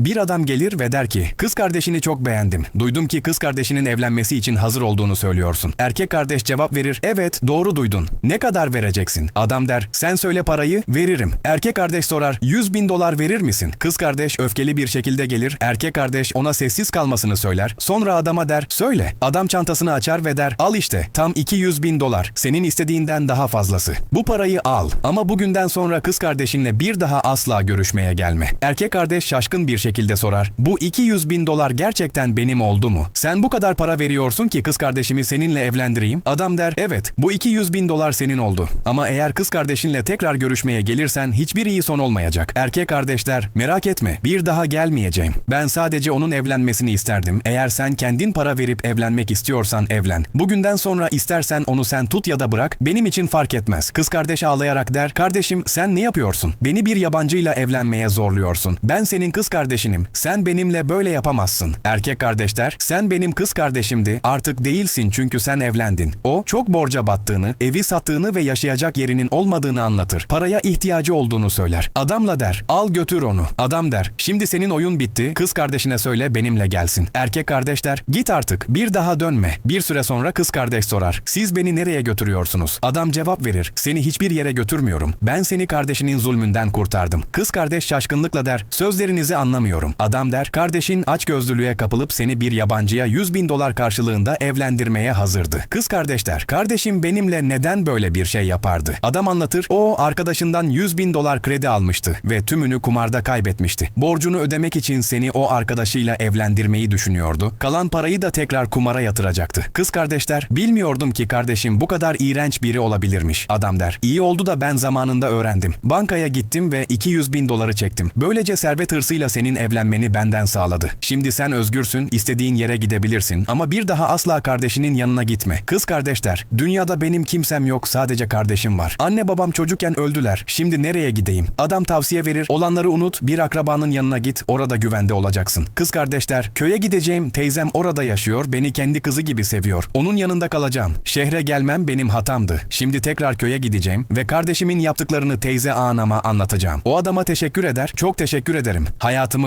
Bir adam gelir ve der ki, kız kardeşini çok beğendim. Duydum ki kız kardeşinin evlenmesi için hazır olduğunu söylüyorsun. Erkek kardeş cevap verir, evet doğru duydun. Ne kadar vereceksin? Adam der, sen söyle parayı, veririm. Erkek kardeş sorar, 100 bin dolar verir misin? Kız kardeş öfkeli bir şekilde gelir, erkek kardeş ona sessiz kalmasını söyler. Sonra adama der, söyle. Adam çantasını açar ve der, al işte tam 200 bin dolar. Senin istediğinden daha fazlası. Bu parayı al ama bugünden sonra kız kardeşinle bir daha asla görüşmeye gelme. Erkek kardeş şaşkın bir şekilde sorar, bu 200 bin dolar gerçekten benim oldu mu? Sen bu kadar para veriyorsun ki kız kardeşimi seninle evlendireyim. Adam der, evet bu 200 bin dolar senin oldu. Ama eğer kız kardeşinle tekrar görüşmeye gelirsen hiçbir iyi son olmayacak. Erkek kardeş der, merak etme bir daha gelmeyeceğim. Ben sadece onun evlenmesini isterdim. Eğer sen kendin para verip evlenmek istiyorsan evlen. Bugünden sonra istersen onu sen tut ya da bırak benim için fark etmez. Kız kardeş ağlayarak der, kardeşim sen ne yapıyorsun? Beni bir yabancıyla evlenmeye zorluyorsun. Ben senin kız kardeşinim. Sen benimle böyle yapamazsın. Erkek kardeş der, sen benim kız kardeşimdi. Artık değilsin çünkü sen evlendin. O çok borca battığını, evi sattığını ve yaşayacak yerinin olmadığını anlatır. Paraya ihtiyacı olduğunu söyler. Adamla der, al götür onu. Adam der, şimdi senin oyun bitti. Kız kardeşine söyle benimle gelsin. Erkek kardeş der, git artık. Bir daha dönme. Bir süre sonra kız kardeş sorar. Siz beni nereye götürüyorsunuz? Adam cevap verir. Seni hiçbir yere götürmüyorum. Ben seni kardeşinin zulmünden kurtardım. Kız kardeş şaşkınlıkla der. Sözlerinizi anlamıyorum. Adam der. Kardeşin açgözlülüğe kapılıp seni bir yabancıya 100 bin dolar karşılığında evlendirmeye hazırdı. Kız kardeş der. Kardeşim benimle neden böyle bir şey yapardı? Adam anlatır. O arkadaşından 100 bin dolar kredi almıştı ve tümünü kumarda kaybetmişti. Borcunu ödemek için seni o arkadaşıyla evlendirmeyi düşünüyordu. Kalan parayı da tekrar kumara yatıracaktı. Kız kardeşler bilmiyordum ki kardeşim bu kadar iğrenç biri olabilirmiş. Adam der. İyi oldu da ben zamanında öğrendim. Bankaya gittim ve 200 bin doları çektim. Böylece servet hırsıyla senin evlenmeni benden sağladı. Şimdi sen özgürsün, istediğin yere gidebilirsin ama bir daha asla kardeşinin yanına gitme. Kız kardeş der. Dünyada benim kimsem yok, sadece kardeşim var. Anne babam çocukken öldüler. Şimdi nereye gideyim? Adam tavsiye verir. Olanları unut, bir akrabanın yanına git, orada güvende olacaksın. Kız kardeş der. Köye gideceğim, teyzem orada yaşıyor, beni kendi kızı gibi seviyor. Onun yanında kalacağım. Şehre gelmem benim hatamdı. Şimdi tekrar köye gideceğim ve kardeşimin yaptıklarını teyze anama anlatacağım. O adama teşekkür eder. Çok teşekkür ederim.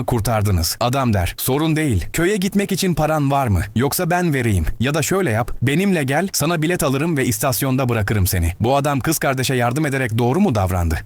Kurtardınız. Adam der. Sorun değil. Köye gitmek için paran var mı? Yoksa ben vereyim. Ya da şöyle yap. Benimle gel. Sana bilet alırım ve istasyonda bırakırım seni. Bu adam kız kardeşe yardım ederek doğru mu davrandı?